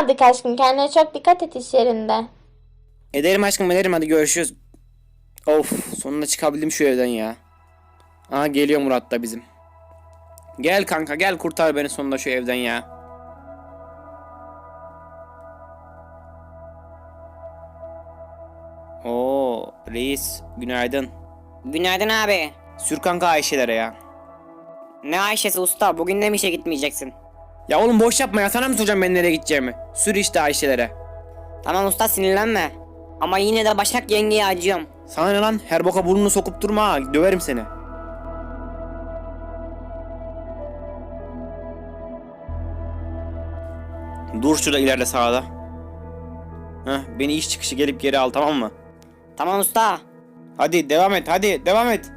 kaldık aşkım. Kendine çok dikkat et iş yerinde. Ederim aşkım ederim hadi görüşürüz. Of sonunda çıkabildim şu evden ya. Aha geliyor Murat da bizim. Gel kanka gel kurtar beni sonunda şu evden ya. Oo reis günaydın. Günaydın abi. Sür kanka Ayşelere ya. Ne Ayşe'si usta bugün de mi işe gitmeyeceksin? Ya oğlum boş yapma ya sana mı soracağım ben nereye gideceğimi? Sür işte Ayşelere. Tamam usta sinirlenme. Ama yine de Başak yengeye acıyorum. Sana ne lan her boka burnunu sokup durma ha döverim seni. Dur şurada ileride sağda. Heh, beni iş çıkışı gelip geri al tamam mı? Tamam usta. Hadi devam et hadi devam et.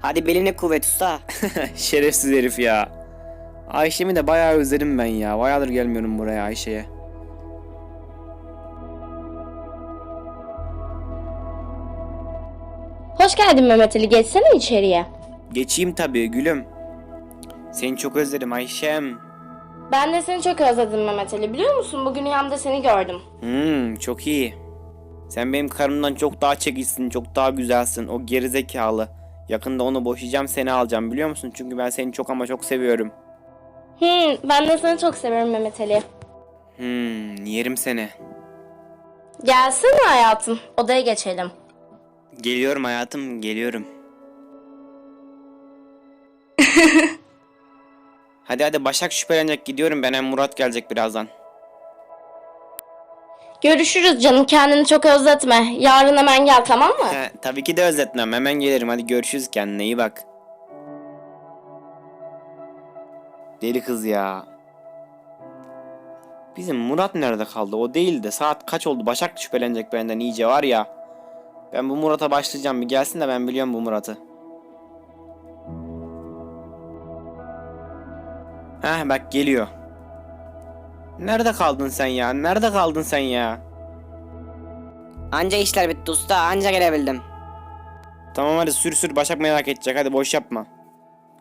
Hadi beline kuvvet usta. Şerefsiz herif ya. Ayşe'mi de bayağı özledim ben ya. Bayağıdır gelmiyorum buraya Ayşe'ye. Hoş geldin Mehmet Ali. Geçsene içeriye. Geçeyim tabii gülüm. Seni çok özledim Ayşem. Ben de seni çok özledim Mehmet Ali. Biliyor musun bugün rüyamda seni gördüm. Hmm, çok iyi. Sen benim karımdan çok daha çekilsin, çok daha güzelsin. O gerizekalı. Yakında onu boşayacağım, seni alacağım biliyor musun? Çünkü ben seni çok ama çok seviyorum. Hmm, ben de seni çok seviyorum Mehmet Ali. Hmm, yerim seni. Gelsene hayatım. Odaya geçelim. Geliyorum hayatım, geliyorum. hadi hadi Başak şüphelenecek gidiyorum ben hem Murat gelecek birazdan. Görüşürüz canım. Kendini çok özletme. Yarın hemen gel tamam mı? He, tabii ki de özletmem hemen gelirim hadi görüşürüz kendine iyi bak. Deli kız ya. Bizim Murat nerede kaldı? O değil de saat kaç oldu? Başak şüphelenecek benden iyice var ya. Ben bu Murat'a başlayacağım bir gelsin de ben biliyorum bu Murat'ı. Heh bak geliyor. Nerede kaldın sen ya? Nerede kaldın sen ya? Anca işler bitti usta anca gelebildim. Tamam hadi sür sür Başak merak edecek hadi boş yapma.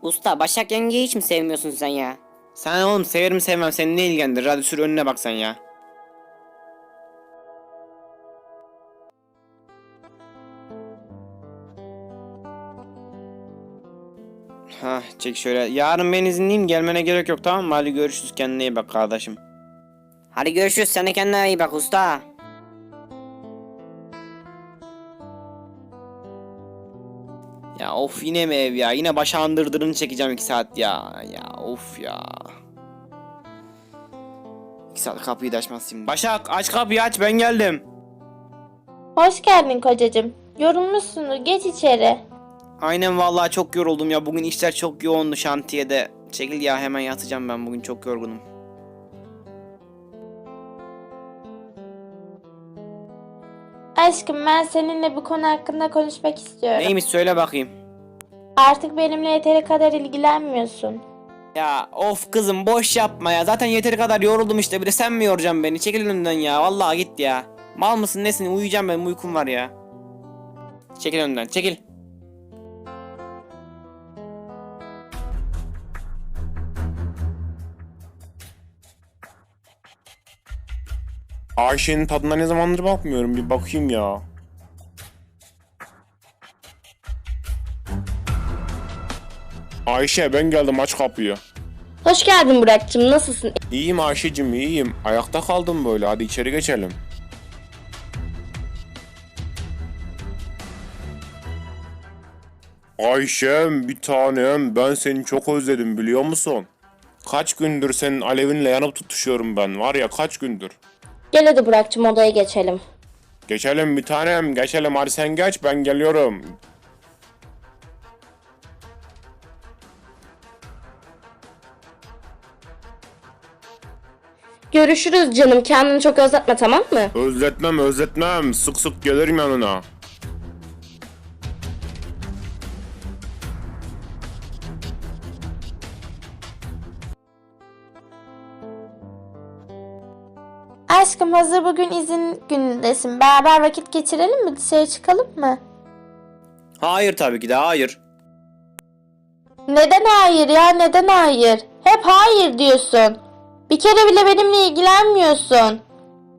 Usta Başak yengeyi hiç mi sevmiyorsun sen ya? Sen oğlum severim sevmem seni ne ilgilendirir hadi sür önüne bak sen ya. Hah çek şöyle. Yarın ben izinliyim gelmene gerek yok tamam mı? Hadi görüşürüz kendine iyi bak kardeşim. Hadi görüşürüz sen de kendine iyi bak usta. Ya of yine mi ev ya? Yine başa andırdırını çekeceğim iki saat ya. Ya of ya. İki saat kapıyı da açmaz şimdi. Başak aç kapıyı aç ben geldim. Hoş geldin kocacığım. Yorulmuşsundur. Geç içeri. Aynen vallahi çok yoruldum ya. Bugün işler çok yoğundu şantiyede. Çekil ya hemen yatacağım ben bugün çok yorgunum. Aşkım ben seninle bu konu hakkında konuşmak istiyorum. Neymiş söyle bakayım. Artık benimle yeteri kadar ilgilenmiyorsun. Ya of kızım boş yapma ya. Zaten yeteri kadar yoruldum işte. Bir de sen mi yoracaksın beni? Çekil önümden ya. Vallahi git ya. Mal mısın nesin? Uyuyacağım ben. Uykum var ya. Çekil önümden. Çekil. Ayşe'nin tadına ne zamandır bakmıyorum bir bakayım ya. Ayşe ben geldim aç kapıyı. Hoş geldin Burak'cığım. Nasılsın? İyiyim Ayşe'cim iyiyim. Ayakta kaldım böyle hadi içeri geçelim. Ayşem bir tanem ben seni çok özledim biliyor musun? Kaç gündür senin alevinle yanıp tutuşuyorum ben var ya kaç gündür. Gel hadi Burak'cığım odaya geçelim. Geçelim bir tanem geçelim hadi sen geç ben geliyorum. Görüşürüz canım. Kendini çok özletme tamam mı? Özletmem özletmem sık sık gelirim yanına. Aşkım hazır bugün izin günündesin. Beraber vakit geçirelim mi? Dışarı çıkalım mı? Hayır tabii ki de hayır. Neden hayır ya? Neden hayır? Hep hayır diyorsun. Bir kere bile benimle ilgilenmiyorsun.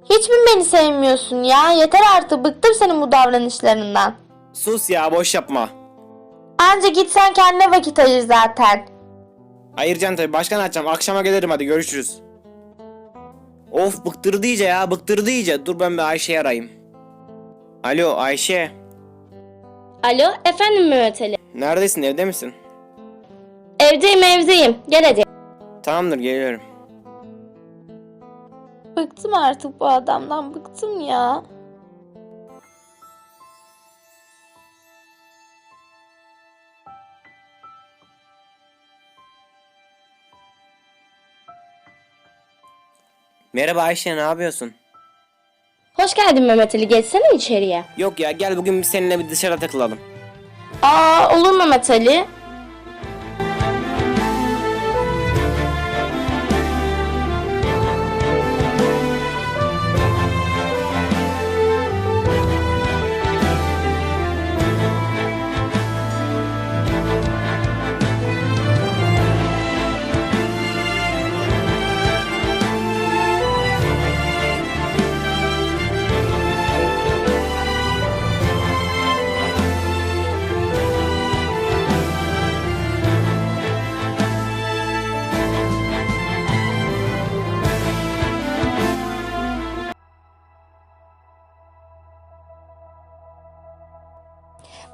Hiç mi beni sevmiyorsun ya? Yeter artık bıktım senin bu davranışlarından. Sus ya boş yapma. Anca gitsen kendine vakit ayır zaten. Ayıracaksın tabii. Başkan açacağım. Akşama gelirim hadi görüşürüz. Of bıktırdı iyice ya bıktırdı iyice. Dur ben bir Ayşe'yi arayayım. Alo Ayşe. Alo, efendim Mehmet Ali. Neredesin evde misin? Evdeyim, evdeyim. Gel hadi. Tamamdır geliyorum. Bıktım artık bu adamdan bıktım ya. Merhaba Ayşe ne yapıyorsun? Hoş geldin Mehmet Ali. Geçsene içeriye. Yok ya gel bugün biz seninle bir dışarı takılalım. Aa, olur Mehmet Ali.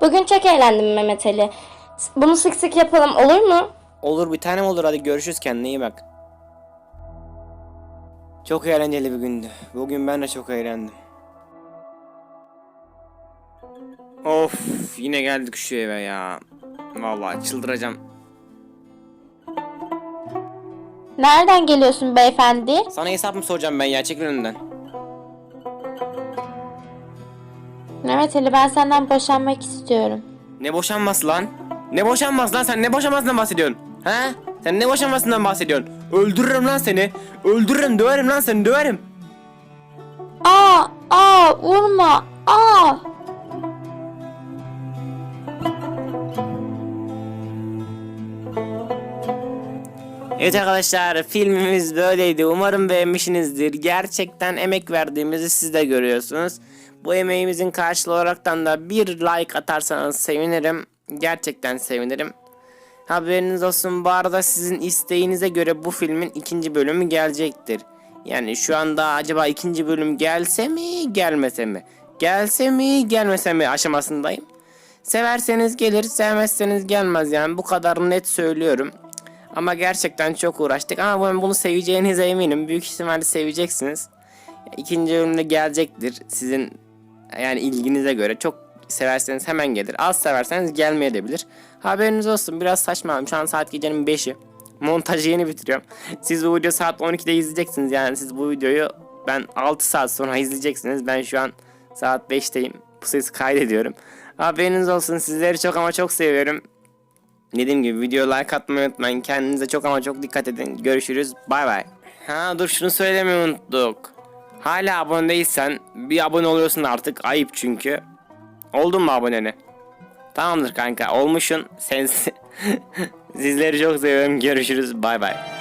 Bugün çok eğlendim Mehmet Ali. Bunu sık sık yapalım olur mu? Olur bir tanem olur hadi görüşürüz kendine iyi bak. Çok eğlenceli bir gündü. Bugün ben de çok eğlendim. Of yine geldik şu eve ya. Vallahi çıldıracağım. Nereden geliyorsun beyefendi? Sana hesap mı soracağım ben ya çekil önümden. Mehmet Ali ben senden boşanmak istiyorum. Ne boşanması lan? Ne boşanması lan sen ne boşanmasından bahsediyorsun? He? Sen ne boşanmasından bahsediyorsun? Öldürürüm lan seni. Öldürürüm döverim lan seni döverim. Aa, aa vurma. Aa. Evet arkadaşlar filmimiz böyleydi. Umarım beğenmişsinizdir. Gerçekten emek verdiğimizi siz de görüyorsunuz. Bu emeğimizin karşılığı olaraktan da bir like atarsanız sevinirim. Gerçekten sevinirim. Haberiniz olsun bu arada sizin isteğinize göre bu filmin ikinci bölümü gelecektir. Yani şu anda acaba ikinci bölüm gelse mi gelmese mi? Gelse mi gelmese mi aşamasındayım. Severseniz gelir sevmezseniz gelmez yani bu kadar net söylüyorum. Ama gerçekten çok uğraştık ama ben bunu seveceğinize eminim. Büyük ihtimalle seveceksiniz. İkinci bölümde gelecektir. Sizin yani ilginize göre çok severseniz hemen gelir. Az severseniz gelmeyebilir. Haberiniz olsun biraz saçma. Şu an saat gecenin 5'i. Montajı yeni bitiriyorum. Siz bu video saat 12'de izleyeceksiniz. Yani siz bu videoyu ben 6 saat sonra izleyeceksiniz. Ben şu an saat 5'teyim. Bu sesi kaydediyorum. Haberiniz olsun. Sizleri çok ama çok seviyorum. Dediğim gibi video like atmayı unutmayın. Kendinize çok ama çok dikkat edin. Görüşürüz. Bay bay. Ha dur şunu söylemeyi unuttuk. Hala abone değilsen bir abone oluyorsun artık. Ayıp çünkü. Oldun mu aboneni? Tamamdır kanka. Olmuşsun. Sen Sizleri çok seviyorum. Görüşürüz. Bay bay.